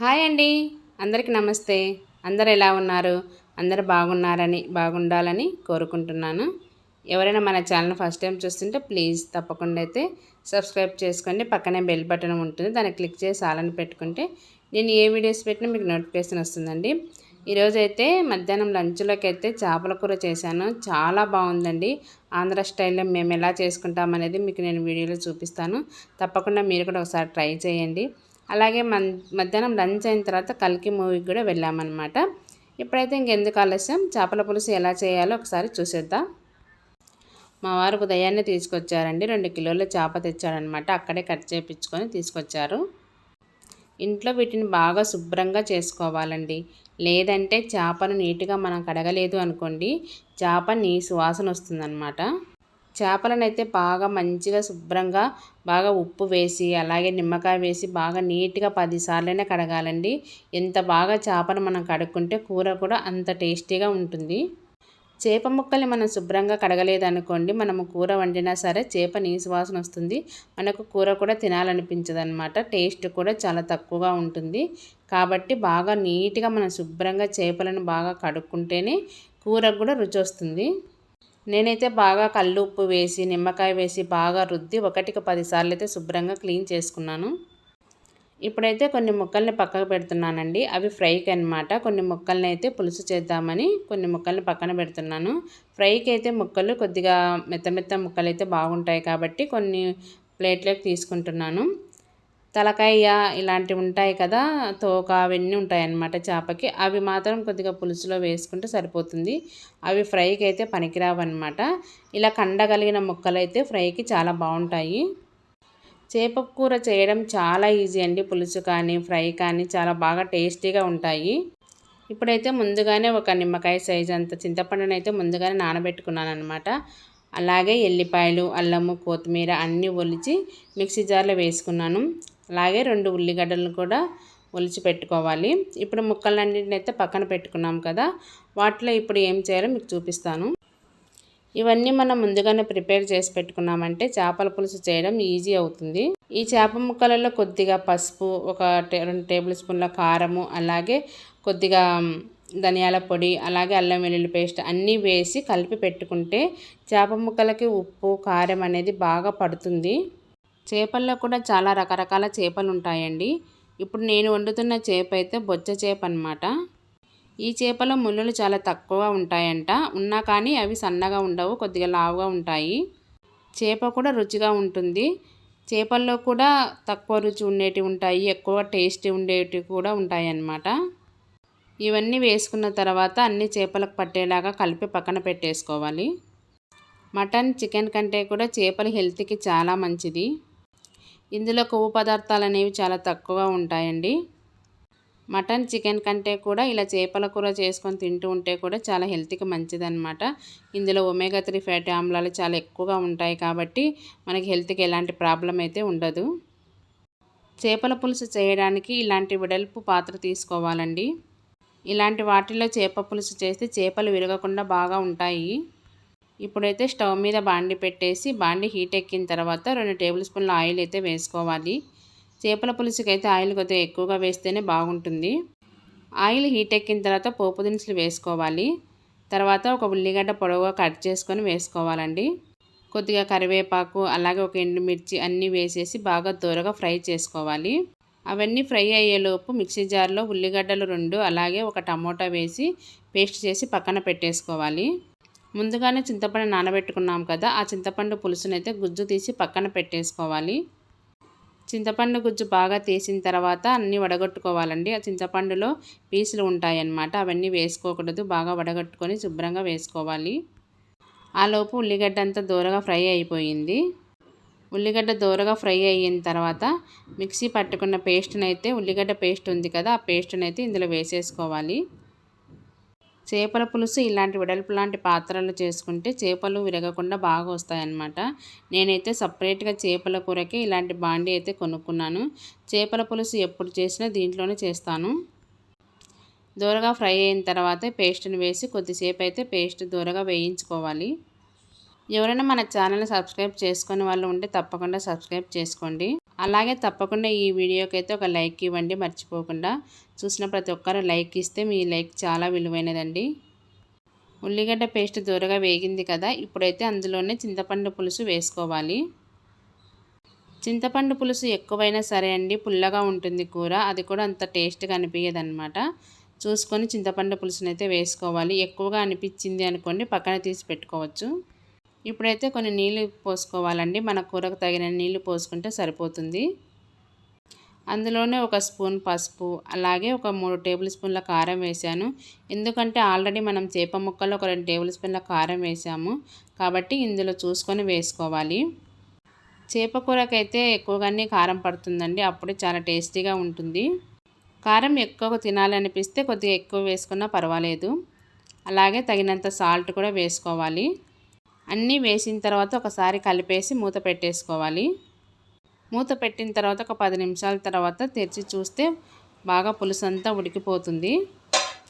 Hi అండి. అందరికీ నమస్తే. అందరు ఎలా ఉన్నారు? అందరు బాగున్నారని బాగుండాలని కోరుకుంటున్నాను. ఎవరైనా మన ఛానల్ ఫస్ట్ టైం చూస్తుంటే ప్లీజ్ తప్పకుండా అయితే సబ్స్క్రైబ్ చేసుకోండి. పక్కనే బెల్ బటన్ ఉంటుంది. దాన్ని క్లిక్ చేసి ఆలని పెట్టుకుంటే నేను ఏ వీడియోస్ పెట్టినా మీకు నోటిఫికేషన్ వస్తుందండి. ఈరోజు అయితే మధ్యాహ్నం లంచ్లోకి అయితే చేపల కూర చేశాను. చాలా బాగుందండి. ఆంధ్ర స్టైల్లో మేము ఎలా చేసుకుంటామనేది మీకు నేను వీడియోలో చూపిస్తాను. తప్పకుండా మీరు కూడా ఒకసారి ట్రై చేయండి. అలాగే మధ్యాహ్నం లంచ్ అయిన తర్వాత కల్కి మూవీకి కూడా వెళ్ళామన్నమాట. ఇప్పుడైతే ఇంకెందుకు ఆలస్యం? చేపల పులుసు ఎలా చేయాలో ఒకసారి చూసేద్దాం. మా వారు ఉదయాన్నే తీసుకొచ్చారండి. రెండు కిలోల చేప తెచ్చాడనమాట అక్కడే కట్ చేయించుకొని తీసుకొచ్చారు. ఇంట్లో వీటిని బాగా శుభ్రంగా చేసుకోవాలండి. లేదంటే చేపను నీట్గా మనం కడగలేదు అనుకోండి చేప నీ సువాసన వస్తుందన్నమాట. చేపలనైతే బాగా మంచిగా శుభ్రంగా బాగా ఉప్పు వేసి అలాగే నిమ్మకాయ వేసి బాగా నీట్గా పదిసార్లైనా కడగాలండి. ఎంత బాగా చేపను మనం కడుక్కుంటే కూర కూడా అంత టేస్టీగా ఉంటుంది. చేప ముక్కల్ని మనం శుభ్రంగా కడగలేదనుకోండి మనము కూర వండినా సరే చేప నీసు వాసన వస్తుంది. మనకు కూర కూడా తినాలనిపించదు అనమాట టేస్ట్ కూడా చాలా తక్కువగా ఉంటుంది. కాబట్టి బాగా నీట్గా మనం శుభ్రంగా చేపలను బాగా కడుక్కుంటేనే కూరకు కూడా రుచి వస్తుంది. నేనైతే బాగా కళ్ళు ఉప్పు వేసి నిమ్మకాయ వేసి బాగా రుద్ది ఒకటికి పదిసార్లు అయితే శుభ్రంగా క్లీన్ చేసుకున్నాను. ఇప్పుడైతే కొన్ని ముక్కల్ని పక్కకు పెడుతున్నానండి. అవి ఫ్రైకి అనమాట కొన్ని ముక్కల్ని అయితే పులుసు చేద్దామని కొన్ని ముక్కల్ని పక్కన పెడుతున్నాను. ఫ్రైకి అయితే ముక్కలు కొద్దిగా మెత్త మెత్త ముక్కలు అయితే బాగుంటాయి కాబట్టి కొన్ని ప్లేట్లోకి తీసుకుంటున్నాను. తలకాయ ఇలాంటివి ఉంటాయి కదా తోక అవన్నీ ఉంటాయి అన్నమాట చేపకి. అవి మాత్రం కొద్దిగా పులుసులో వేసుకుంటే సరిపోతుంది. అవి ఫ్రైకి అయితే పనికిరావు అనమాట ఇలా కండగలిగిన ముక్కలు అయితే ఫ్రైకి చాలా బాగుంటాయి. చేప కూర చేయడం చాలా ఈజీ అండి. పులుసు కానీ ఫ్రై కానీ చాలా బాగా టేస్టీగా ఉంటాయి. ఇప్పుడైతే ముందుగానే ఒక నిమ్మకాయ సైజ్ అంత చింతపండునైతే అయితే ముందుగానే నానబెట్టుకున్నాను అనమాట అలాగే ఎల్లిపాయలు అల్లము కొత్తిమీర అన్నీ ఒలిచి మిక్సీ జార్లో వేసుకున్నాను. అలాగే రెండు ఉల్లిగడ్డలను కూడా ఒలిచి పెట్టుకోవాలి. ఇప్పుడు ముక్కలన్నింటిని అయితే పక్కన పెట్టుకున్నాం కదా. వాటిలో ఇప్పుడు ఏం చేయాలో మీకు చూపిస్తాను. ఇవన్నీ మనం ముందుగానే ప్రిపేర్ చేసి పెట్టుకున్నామంటే చేపల పులుసు చేయడం ఈజీ అవుతుంది. ఈ చేప ముక్కలలో కొద్దిగా పసుపు ఒక రెండు టేబుల్ స్పూన్ల కారము అలాగే కొద్దిగా ధనియాల పొడి అలాగే అల్లం వెల్లుల్లి పేస్ట్ అన్నీ వేసి కలిపి పెట్టుకుంటే చేప ముక్కలకి ఉప్పు కారం అనేది బాగా పడుతుంది. చేపల్లో కూడా చాలా రకరకాల చేపలు ఉంటాయండి. ఇప్పుడు నేను వండుతున్న చేప అయితే బొచ్చ చేప అనమాట ఈ చేపలో ముళ్ళులు చాలా తక్కువ ఉంటాయంట. ఉన్నా కానీ అవి సన్నగా ఉండవు కొద్దిగా లావుగా ఉంటాయి. చేప కూడా రుచిగా ఉంటుంది. చేపల్లో కూడా తక్కువ రుచి ఉండేటివి ఉంటాయి ఎక్కువ టేస్టీ ఉండేటివి కూడా ఉంటాయి అన్నమాట. ఇవన్నీ వేసుకున్న తర్వాత అన్ని చేపలకు పట్టేలాగా కలిపి పక్కన పెట్టేసుకోవాలి. మటన్ చికెన్ కంటే కూడా చేపలు హెల్త్కి చాలా మంచిది. ఇందులో కొవ్వు పదార్థాలు అనేవి చాలా తక్కువగా ఉంటాయండి. మటన్ చికెన్ కంటే కూడా ఇలా చేపల కూర చేసుకొని తింటూ ఉంటే కూడా చాలా హెల్త్కి మంచిదన్నమాట. ఇందులో ఒమేగా త్రీ ఫ్యాటీ ఆమ్లాలు చాలా ఎక్కువగా ఉంటాయి కాబట్టి మనకి హెల్త్కి ఎలాంటి ప్రాబ్లం అయితే ఉండదు. చేపల పులుసు చేయడానికి ఇలాంటి విడల్పు పాత్ర తీసుకోవాలండి. ఇలాంటి వాటిల్లో చేప పులుసు చేస్తే చేపలు విరగకుండా బాగా ఉంటాయి. ఇప్పుడైతే స్టవ్ మీద బాండి పెట్టేసి బాండి హీట్ ఎక్కిన తర్వాత రెండు టేబుల్ స్పూన్ల ఆయిల్ అయితే వేసుకోవాలి. చేపల పులుసుకి అయితే ఆయిల్ కొద్దిగా ఎక్కువగా వేస్తేనే బాగుంటుంది. ఆయిల్ హీట్ ఎక్కిన తర్వాత పోపు దినుసులు వేసుకోవాలి. తర్వాత ఒక ఉల్లిగడ్డ పొడవుగా కట్ చేసుకొని వేసుకోవాలండి. కొద్దిగా కరివేపాకు అలాగే ఒక ఎండుమిర్చి అన్నీ వేసేసి బాగా దూరగా ఫ్రై చేసుకోవాలి. అవన్నీ ఫ్రై అయ్యేలోపు మిక్సీ జార్లో ఉల్లిగడ్డలు రెండు అలాగే ఒక టమోటా వేసి పేస్ట్ చేసి పక్కన పెట్టేసుకోవాలి. ముందుగానే చింతపండు నానబెట్టుకున్నాం కదా ఆ చింతపండు పులుసునైతే గుజ్జు తీసి పక్కన పెట్టేసుకోవాలి. చింతపండు గుజ్జు బాగా తీసిన తర్వాత అన్నీ వడగొట్టుకోవాలండి. ఆ చింతపండులో పీసులు ఉంటాయన్నమాట అవన్నీ వేసుకోకూడదు బాగా వడగట్టుకొని శుభ్రంగా వేసుకోవాలి. ఆలోపు ఉల్లిగడ్డ అంతా దూరగా ఫ్రై అయిపోయింది. ఉల్లిగడ్డ దూరగా ఫ్రై అయిన తర్వాత మిక్సీ పట్టుకున్న పేస్ట్నైతే ఉల్లిగడ్డ పేస్ట్ ఉంది కదా ఆ పేస్ట్నైతే ఇందులో వేసేసుకోవాలి. చేపల పులుసు ఇలాంటి వెడల్పు లాంటి పాత్రలు చేసుకుంటే చేపలు విరగకుండా బాగా వస్తాయన్నమాట. నేనైతే సపరేట్గా చేపల కూరకి ఇలాంటి బాండి అయితే కొనుక్కున్నాను. చేపల పులుసు ఎప్పుడు చేసినా దీంట్లోనే చేస్తాను. దూరగా ఫ్రై అయిన తర్వాత పేస్ట్ని వేసి కొద్దిసేపు అయితే పేస్ట్ దూరగా వేయించుకోవాలి. ఎవరైనా మన ఛానల్ని సబ్స్క్రైబ్ చేసుకునే వాళ్ళు ఉంటే తప్పకుండా సబ్స్క్రైబ్ చేసుకోండి. అలాగే తప్పకుండా ఈ వీడియోకి అయితే ఒక లైక్ ఇవ్వండి మర్చిపోకుండా. చూసిన ప్రతి ఒక్కరు లైక్ ఇస్తే మీ లైక్ చాలా విలువైనదండి. ఉల్లిగడ్డ పేస్ట్ దూరగా వేగింది కదా ఇప్పుడైతే అందులోనే చింతపండు పులుసు వేసుకోవాలి. చింతపండు పులుసు ఎక్కువైనా సరే అండి పుల్లగా ఉంటుంది కూర అది కూడా అంత టేస్ట్గా అనిపించదు అనమాట చూసుకొని చింతపండు పులుసునైతే వేసుకోవాలి. ఎక్కువగా అనిపించింది అనుకోండి పక్కన తీసి పెట్టుకోవచ్చు. ఇప్పుడైతే కొన్ని నీళ్ళు పోసుకోవాలండి. మన కూరకు తగిన నీళ్ళు పోసుకుంటే సరిపోతుంది. అందులోనే ఒక స్పూన్ పసుపు అలాగే ఒక మూడు టేబుల్ స్పూన్ల కారం వేసాను. ఎందుకంటే ఆల్రెడీ మనం చేప ముక్కలు ఒక రెండు టేబుల్ స్పూన్ల కారం వేసాము. కాబట్టి ఇందులో చూసుకొని వేసుకోవాలి. చేప కూరకైతే ఎక్కువగానే కారం పడుతుందండి. అప్పుడే చాలా టేస్టీగా ఉంటుంది. కారం ఎక్కువ తినాలనిపిస్తే కొద్దిగా ఎక్కువ వేసుకున్నా పర్వాలేదు. అలాగే తగినంత సాల్ట్ కూడా వేసుకోవాలి. అన్నీ వేసిన తర్వాత ఒకసారి కలిపేసి మూత పెట్టేసుకోవాలి. మూత పెట్టిన తర్వాత ఒక పది నిమిషాల తర్వాత తెరిచి చూస్తే బాగా పులుసు అంతా ఉడికిపోతుంది.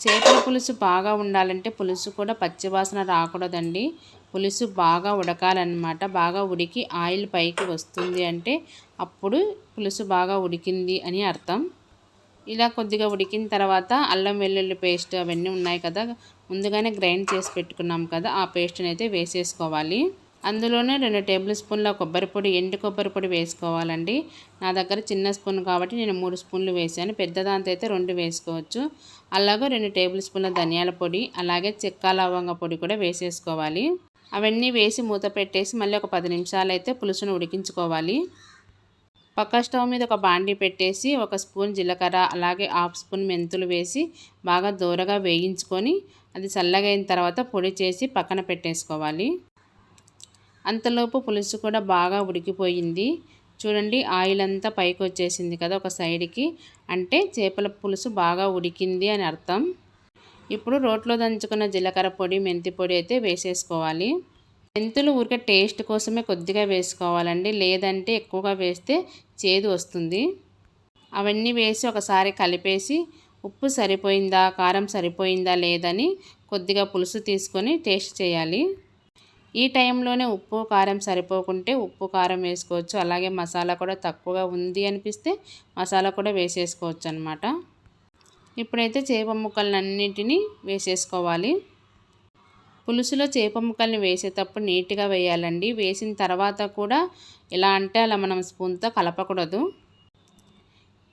చేపల పులుసు బాగా ఉండాలంటే పులుసు కూడా పచ్చివాసన రాకూడదండి. పులుసు బాగా ఉడకాలన్నమాట. బాగా ఉడికి ఆయిల్ పైకి వస్తుంది అంటే అప్పుడు పులుసు బాగా ఉడికింది అని అర్థం. ఇలా కొద్దిగా ఉడికిన తర్వాత అల్లం వెల్లుల్లి పేస్ట్ అవన్నీ ఉన్నాయి కదా ముందుగానే గ్రైండ్ చేసి పెట్టుకున్నాం కదా ఆ పేస్ట్ని అయితే వేసేసుకోవాలి. అందులోనే రెండు టేబుల్ స్పూన్ల కొబ్బరి పొడి ఎండు కొబ్బరి పొడి వేసుకోవాలండి. నా దగ్గర చిన్న స్పూన్ కాబట్టి నేను మూడు స్పూన్లు వేసాను. పెద్దదాంతో అయితే రెండు వేసుకోవచ్చు. అలాగే రెండు టేబుల్ స్పూన్ల ధనియాల పొడి అలాగే చెక్క లవంగ పొడి కూడా వేసేసుకోవాలి. అవన్నీ వేసి మూత పెట్టేసి మళ్ళీ ఒక పది నిమిషాలు అయితే పులుసును ఉడికించుకోవాలి. పక్క స్టవ్ మీద ఒక బాండీ పెట్టేసి ఒక స్పూన్ జీలకర్ర అలాగే హాఫ్ స్పూన్ మెంతులు వేసి బాగా దూరగా వేయించుకొని అది చల్లగా అయిన తర్వాత పొడి చేసి పక్కన పెట్టేసుకోవాలి. అంతలోపు పులుసు కూడా బాగా ఉడికిపోయింది. చూడండి ఆయిల్ అంతా పైకి వచ్చేసింది కదా ఒక సైడ్కి. అంటే చేపల పులుసు బాగా ఉడికింది అని అర్థం. ఇప్పుడు రోట్లో దంచుకున్న జీలకర్ర పొడి మెంతి పొడి అయితే వేసేసుకోవాలి. మెంతులు ఊరికే టేస్ట్ కోసమే కొద్దిగా వేసుకోవాలండి. లేదంటే ఎక్కువగా వేస్తే చేదు వస్తుంది. అవన్నీ వేసి ఒకసారి కలిపేసి ఉప్పు సరిపోయిందా కారం సరిపోయిందా లేదని కొద్దిగా పులుసు తీసుకొని టేస్ట్ చేయాలి. ఈ టైంలోనే ఉప్పు కారం సరిపోకుంటే ఉప్పు కారం వేసుకోవచ్చు. అలాగే మసాలా కూడా తక్కువగా ఉంది అనిపిస్తే మసాలా కూడా వేసేసుకోవచ్చు అనమాట ఇప్పుడైతే చేప ముక్కలన్నింటినీ వేసేసుకోవాలి. పులుసులో చేప ముక్కల్ని వేసేటప్పుడు నీట్గా వేయాలండి. వేసిన తర్వాత కూడా ఎలా అంటే అలా మనం స్పూన్తో కలపకూడదు.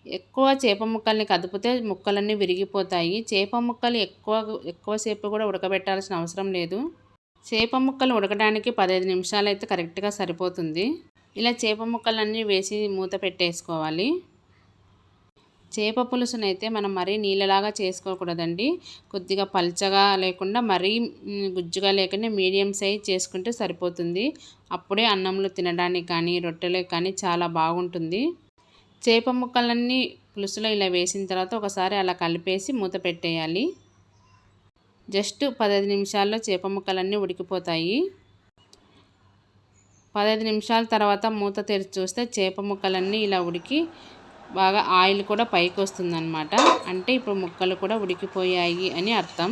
ఎక్కువ చేప ముక్కల్ని కదిపితే ముక్కలన్నీ విరిగిపోతాయి. చేప ముక్కలు ఎక్కువ ఎక్కువసేపు కూడా ఉడకబెట్టాల్సిన అవసరం లేదు. చేప ముక్కలు ఉడకడానికి పదహైదు నిమిషాలు అయితే కరెక్ట్గా సరిపోతుంది. ఇలా చేప ముక్కలన్నీ వేసి మూత పెట్టేసుకోవాలి. చేప పులుసునైతే మనం మరీ నీళ్ళలాగా చేసుకోకూడదండి. కొద్దిగా పల్చగా లేకుండా మరీ గుజ్జుగా లేకుండా మీడియం సైజ్ చేసుకుంటే సరిపోతుంది. అప్పుడే అన్నంలో తినడానికి కానీ రొట్టెలకు కానీ చాలా బాగుంటుంది. చేప ముక్కలన్నీ పులుసులో ఇలా వేసిన తర్వాత ఒకసారి అలా కలిపేసి మూత పెట్టేయాలి. జస్ట్ పదహైదు నిమిషాల్లో చేప ముక్కలన్నీ ఉడికిపోతాయి. పదహైదు నిమిషాల తర్వాత మూత తెరిచి చూస్తే చేప ముక్కలన్నీ ఇలా ఉడికి బాగా ఆయిల్ కూడా పైకి వస్తుందన్నమాట అంటే ఇప్పుడు ముక్కలు కూడా ఉడికిపోయాయి అని అర్థం.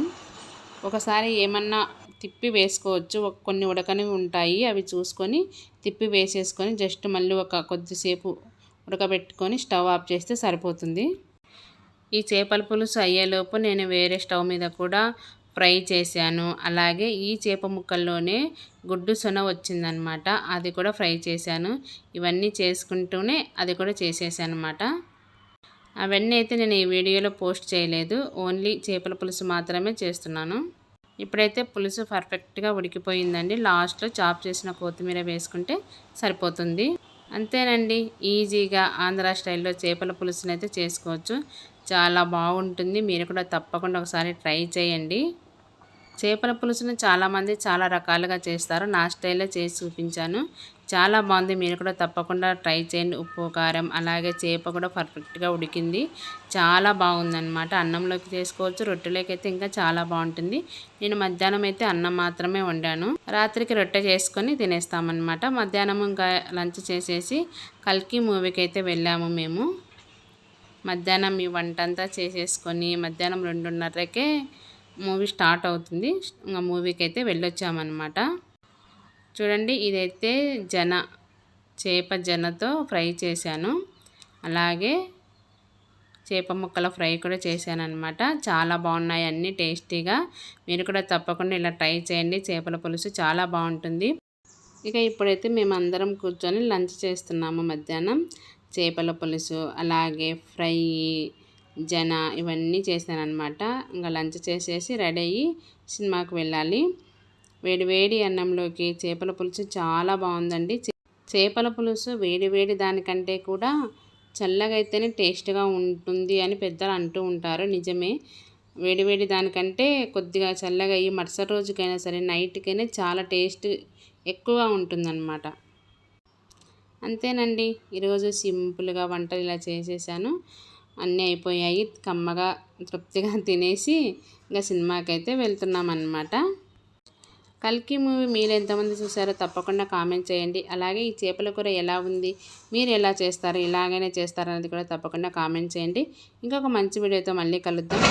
ఒకసారి ఏమన్నా తిప్పి వేసుకోవచ్చు. కొన్ని ఉడకని ఉంటాయి. అవి చూసుకొని తిప్పి వేసేసుకొని జస్ట్ మళ్ళీ ఒక కొద్దిసేపు ఉడకబెట్టుకొని స్టవ్ ఆఫ్ చేస్తే సరిపోతుంది. ఈ చేపల పులుసు అయ్యేలోపు నేను వేరే స్టవ్ మీద కూడా ఫ్రై చేశాను. అలాగే ఈ చేప ముక్కల్లోనే గుడ్డు సొన వచ్చిందనమాట. అది కూడా ఫ్రై చేశాను. ఇవన్నీ చేసుకుంటూనే అది కూడా చేసేసాను అనమాట అవన్నీ అయితే నేను ఈ వీడియోలో పోస్ట్ చేయలేదు. ఓన్లీ చేపల పులుసు మాత్రమే చేస్తున్నాను. ఇప్పుడైతే పులుసు పర్ఫెక్ట్గా ఉడికిపోయిందండి. లాస్ట్లో చాప్ చేసిన కొత్తిమీర వేసుకుంటే సరిపోతుంది. అంతేనండి. ఈజీగా ఆంధ్ర స్టైల్లో చేపల పులుసునైతే చేసుకోవచ్చు. చాలా బాగుంటుంది. మీరు కూడా తప్పకుండా ఒకసారి ట్రై చేయండి. చేపల పులుసును చాలామంది చాలా రకాలుగా చేస్తారు. నా స్టైల్లో చేసి చూపించాను. చాలా బాగుంది. మీరు కూడా తప్పకుండా ట్రై చేయండి. ఉప్పు కారం అలాగే చేప కూడా పర్ఫెక్ట్గా ఉడికింది. చాలా బాగుందన్నమాట. అన్నంలోకి చేసుకోవచ్చు. రొట్టెలోకి అయితే ఇంకా చాలా బాగుంటుంది. నేను మధ్యాహ్నం అయితే అన్నం మాత్రమే వండాను. రాత్రికి రొట్టె చేసుకొని తినేస్తామన్నమాట. మధ్యాహ్నం ఇంకా లంచ్ చేసేసి కల్కి మూవీకి అయితే వెళ్ళాము మేము. మధ్యాహ్నం ఈ వంట అంతా చేసేసుకొని మధ్యాహ్నం రెండున్నరకే మూవీ స్టార్ట్ అవుతుంది. ఇంకా మూవీకి అయితే వెళ్ళొచ్చామన్నమాట. చూడండి ఇదైతే జన చేప జనతో ఫ్రై చేశాను. అలాగే చేప ముక్కల ఫ్రై కూడా చేశాను అనమాట చాలా బాగున్నాయి అన్నీ టేస్టీగా. మీరు కూడా తప్పకుండా ఇలా ట్రై చేయండి. చేపల పులుసు చాలా బాగుంటుంది. ఇక ఇప్పుడైతే మేము అందరం కూర్చొని లంచ్ చేస్తున్నాము మధ్యాహ్నం. చేపల పులుసు అలాగే ఫ్రై జన ఇవన్నీ చేశాను ఇంకా లంచ్ చేసేసి రెడీ అయ్యి సినిమాకి వెళ్ళాలి. వేడి వేడి అన్నంలోకి చేపల పులుసు చాలా బాగుందండి. చేపల పులుసు వేడి వేడి దానికంటే కూడా చల్లగా అయితేనే టేస్ట్గా ఉంటుంది అని పెద్దలు అంటూ ఉంటారు. నిజమే. వేడి వేడి దానికంటే కొద్దిగా చల్లగా అయ్యి మరుసటి రోజుకైనా సరే నైట్కైనా చాలా టేస్ట్ ఎక్కువగా ఉంటుందన్నమాట. అంతేనండి. ఈరోజు సింపుల్గా వంటలు ఇలా చేసేసాను. అన్నీ అయిపోయాయి. కమ్మగా తృప్తిగా తినేసి ఇంకా సినిమాకి అయితే వెళ్తున్నాం అన్నమాట కల్కి మూవీ మీరు ఎంతమంది చూసారో తప్పకుండా కామెంట్ చేయండి. అలాగే ఈ చేపల కూర ఎలా ఉంది మీరు ఎలా చేస్తారు ఇలాగైనా చేస్తారు అనేది కూడా తప్పకుండా కామెంట్ చేయండి. ఇంకొక మంచి వీడియోతో మళ్ళీ కలుద్దాం.